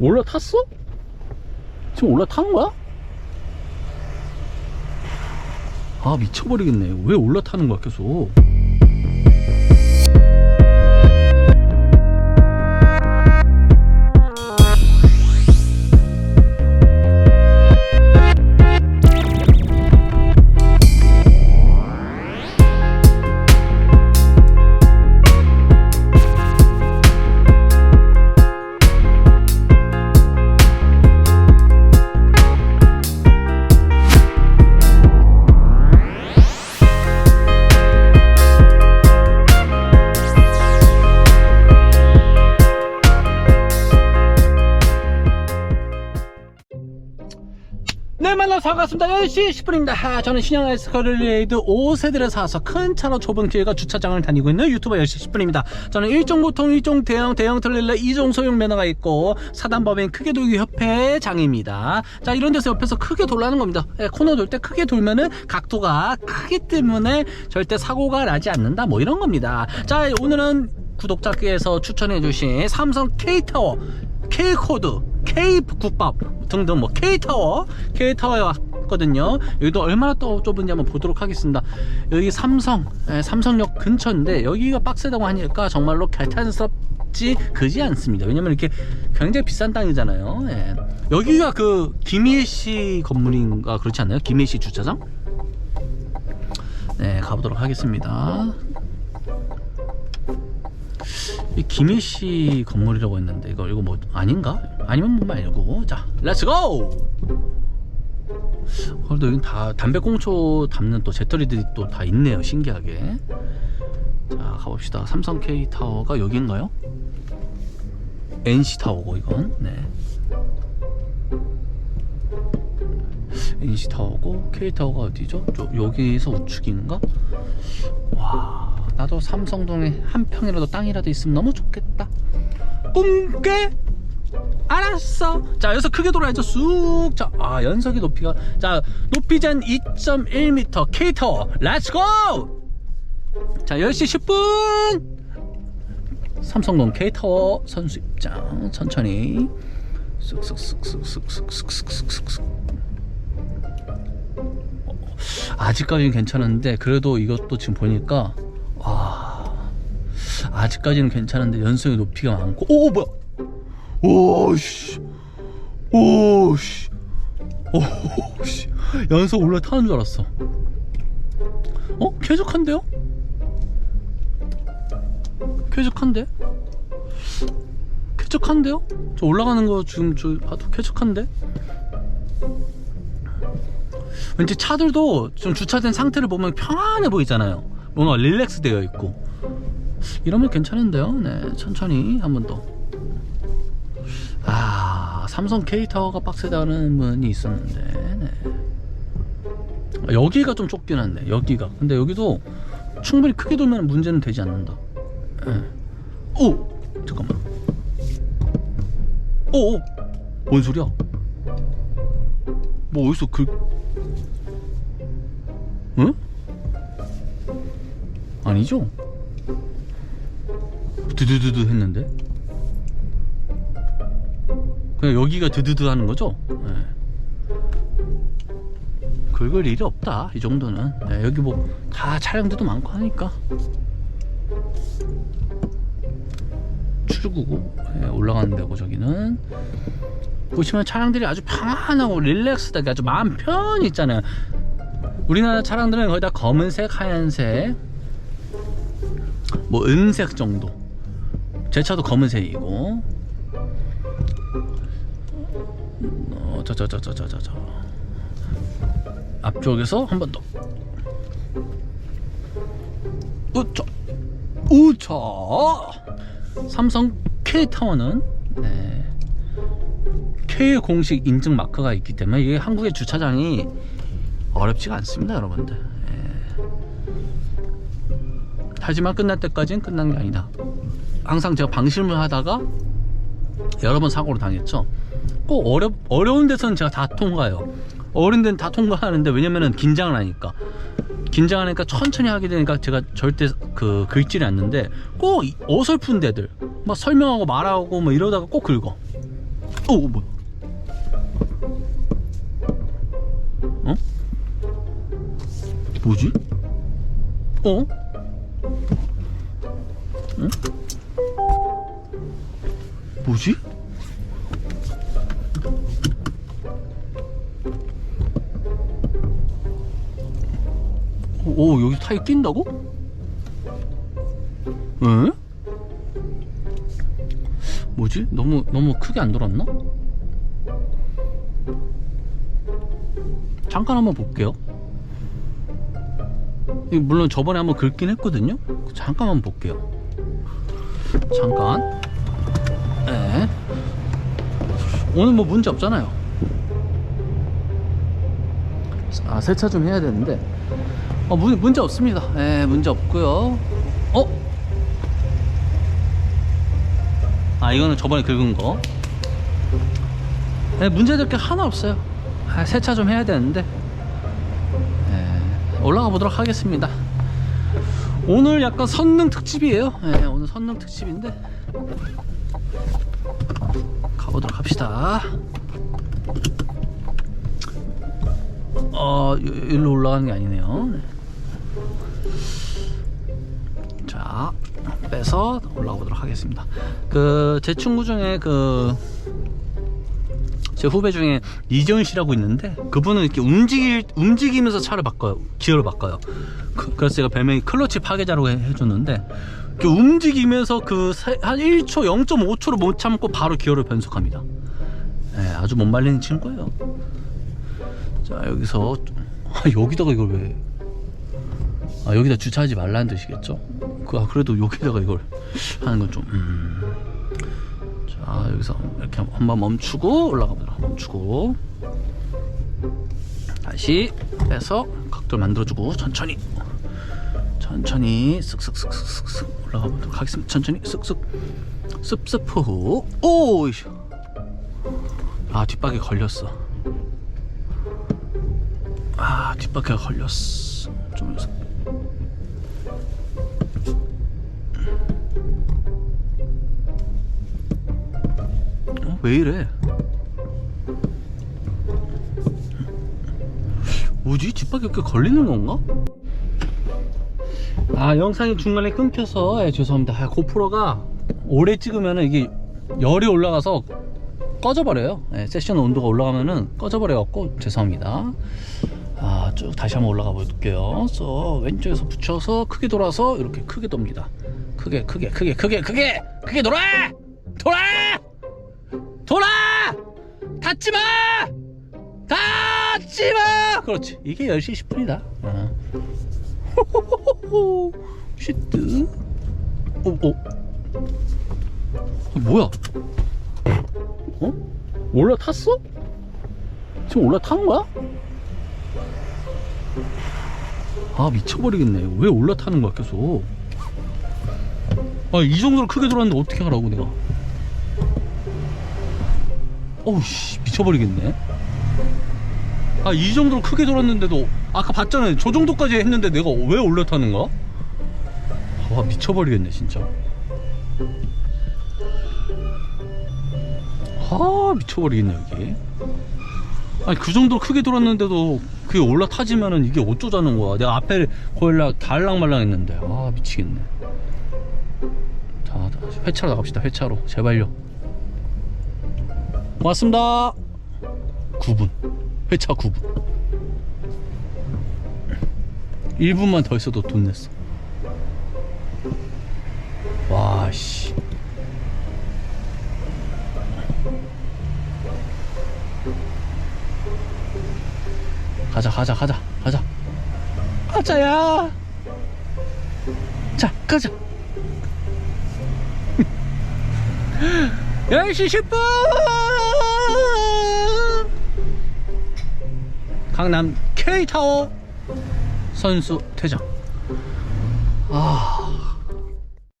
올라탔어? 지금 올라탄 거야? 아 미쳐버리겠네 왜 올라타는 거야 계속 반갑습니다. 10시 10분입니다. 하, 저는 신형 에스컬레이드 5세대를 사서 큰 차로 좁은 길과 주차장을 다니고 있는 유튜버 10시 10분입니다. 저는 1종 보통 1종 대형 대형 트레일러 2종 소형 면허가 있고 사단법인 크게 돌기 협회 장입니다. 자 이런 데서 옆에서 크게 돌라는 겁니다. 예, 코너 돌 때 크게 돌면은 각도가 크기 때문에 절대 사고가 나지 않는다. 뭐 이런 겁니다. 자 오늘은 구독자께서 추천해주신 삼성 K타워 K코드, K국밥 등등 뭐 K타워, K타워에 왔거든요. 여기도 얼마나 또 좁은지 한번 보도록 하겠습니다. 여기 삼성, 예, 삼성역 근처인데 여기가 빡세다고 하니까 정말로 개탄스럽지 그지 않습니다. 왜냐면 이렇게 굉장히 비싼 땅이잖아요. 예. 여기가 그 김희애 건물인가 그렇지 않나요? 김희애 주차장? 네, 가보도록 하겠습니다. 이 김희 씨 건물이라고 했는데 이거 이거 뭐 아닌가? 아니면 뭐 말고 자 렛츠고! 그래도 여기 다 담배꽁초 담는 또 재떨이들이 또 다 있네요 신기하게 자 가봅시다 삼성 K 타워가 여기인가요? NC 타워고 이건 네 NC 타워고 K 타워가 어디죠? 저, 여기에서 우측인가? 와 나도 삼성동에 한 평이라도 땅이라도 있으면 너무 좋겠다 꿈깨 알았어 자 여기서 크게 돌아야죠 쑥자 아 연석이 높이가 자 높이 전 2.1m K타워 렛츠고 자 10시 10분 삼성동 K타워 선수 입장 천천히 쑥쑥쑥쑥쑥쑥쑥쑥쑥쑥 아직까지는 괜찮은데 그래도 이것도 지금 보니까 와 아직까지는 괜찮은데 연속의 높이가 많고. 오 뭐야? 오씨. 오씨. 오씨. 연속 올라타는 줄 알았어. 어? 쾌적한데요? 쾌적한데? 쾌적한데요? 저 올라가는 거 지금 저 봐도 쾌적한데? 왠지 차들도 좀 주차된 상태를 보면 평안해 보이잖아요. 뭔가 릴렉스 되어 있고. 이러면 괜찮은데요. 네, 천천히 한 번 더. 아, 삼성 K타워가 빡세다는 분이 있었는데. 네. 아, 여기가 좀 좁긴 한데, 여기가. 근데 여기도 충분히 크게 돌면 문제는 되지 않는다. 네. 오! 잠깐만. 오! 오! 뭔 소리야? 뭐 어디서 그 응? 아니죠? 드드드드 했는데 그냥 여기가 드드드 하는 거죠? 네. 긁을 일이 없다 이 정도는 네, 여기 뭐 다 차량들도 많고 하니까 출구고 네, 올라가는 데고 저기는 보시면 차량들이 아주 평안하고 릴렉스하게 아주 마음 편히 있잖아요 우리나라 차량들은 거의 다 검은색, 하얀색, 뭐 은색 정도. 제 차도 검은색이고. 어, 저, 저, 저, 저, 저, 저, 저. 앞쪽에서 한 번 더. 우차, 우차. 삼성 K 타워는 네. K 공식 인증 마크가 있기 때문에 이게 한국의 주차장이 어렵지가 않습니다 여러분들 예. 하지만 끝날 때까지는 끝난 게 아니다 항상 제가 방심을 하다가 여러 번 사고를 당했죠 꼭 어려, 어려운 데서는 제가 다 통과해요 어려운 데는 다 통과하는데 왜냐면은 긴장을 하니까 긴장 하니까 천천히 하게 되니까 제가 절대 그 긁지를 않는데 꼭 이- 어설픈 데들 막 설명하고 말하고 뭐 이러다가 꼭 긁어 오 뭐야 어? 뭐지? 어? 응? 뭐지? 오, 오, 여기 타이어 낀다고? 응? 뭐지? 너무 너무 크게 안 돌았나? 잠깐 한번 볼게요. 물론 저번에 한번 긁긴 했거든요. 잠깐만 볼게요. 잠깐. 네. 오늘 뭐 문제 없잖아요. 아 세차 좀 해야 되는데. 어 문, 문제 없습니다. 예, 문제 없고요. 어? 아 이거는 저번에 긁은 거. 네, 문제될 게 하나 없어요. 아, 세차 좀 해야 되는데 네, 올라가 보도록 하겠습니다. 오늘 약간 선릉 특집이에요. 네, 오늘 선릉 특집인데 가보도록 합시다. 어, 요- 일로 올라가는 게 아니네요. 네. 자, 빼서 올라가 보도록 하겠습니다. 그 제 친구 중에 그 제 후배 중에 이재훈 씨라고 있는데 그분은 이렇게 움직일 움직이면서 차를 바꿔요. 기어를 바꿔요. 그, 래서 제가 별명이 클러치 파괴자라고 해, 이렇게 움직이면서 그 한 1초 0.5초를 못 참고 바로 기어를 변속합니다. 네, 아주 못 말리는 친구예요. 자 여기서 아, 여기다가 이걸 왜 아, 여기다 주차하지 말라는 뜻이겠죠? 그, 아, 그래도 여기다가 이걸 하는 건 좀, 음. 자, 여기서 이렇게 한번 멈추고 올라가 보도록 멈추고. 다시 빼서 각도를 만들어주고, 천천히. 천천히, 쓱쓱쓱쓱쓱 올라가 보도록 하겠습니다. 천천히, 쓱쓱. 습습 후. 오! 이씨. 아, 뒷바퀴 걸렸어. 아, 뒷바퀴가 걸렸어. 좀 왜 이래? 뭐지? 뒷바퀴 이렇게 걸리는 건가? 아 영상이 중간에 끊겨서 예, 죄송합니다 아, 고프로가 오래 찍으면 이게 열이 올라가서 꺼져버려요 예, 세션 온도가 올라가면은 꺼져버려갖고 죄송합니다 아, 쭉 다시 한번 올라가 볼게요 그래서 왼쪽에서 붙여서 크게 돌아서 이렇게 크게 돕니다 크게 크게 크게 크게 크게 크게 돌아 돌아! 닫지 마! 닫지 마! 그렇지. 이게 10시 10분이다. 어. 호호호호. 슈트. 오, 오. 어, 뭐야? 어? 올라탔어? 지금 올라타는 거야? 아, 미쳐버리겠네. 왜 올라타는 거야, 계속? 아, 이 정도로 크게 돌았는데 어떻게 하라고, 내가. 어우씨 미쳐버리겠네. 아 이 정도로 크게 돌았는데도 아까 봤잖아요. 저 정도까지 했는데 내가 왜 올라타는 거야? 와 미쳐버리겠네 진짜. 아 미쳐버리겠네 여기. 아니 그 정도로 크게 돌았는데도 그게 올라타지면은 이게 어쩌자는 거야. 내가 앞에 거일라 달랑말랑 했는데. 아 미치겠네. 자 회차로 나갑시다 회차로. 제발요 고맙습니다. 9분. 회차 9분. 1분만 더 있어도 돈 냈어. 와, 씨. 가자, 가자, 가자, 가자. 가자야. 자, 가자. 10시 10분! 강남 K타워 선수 퇴장. 아.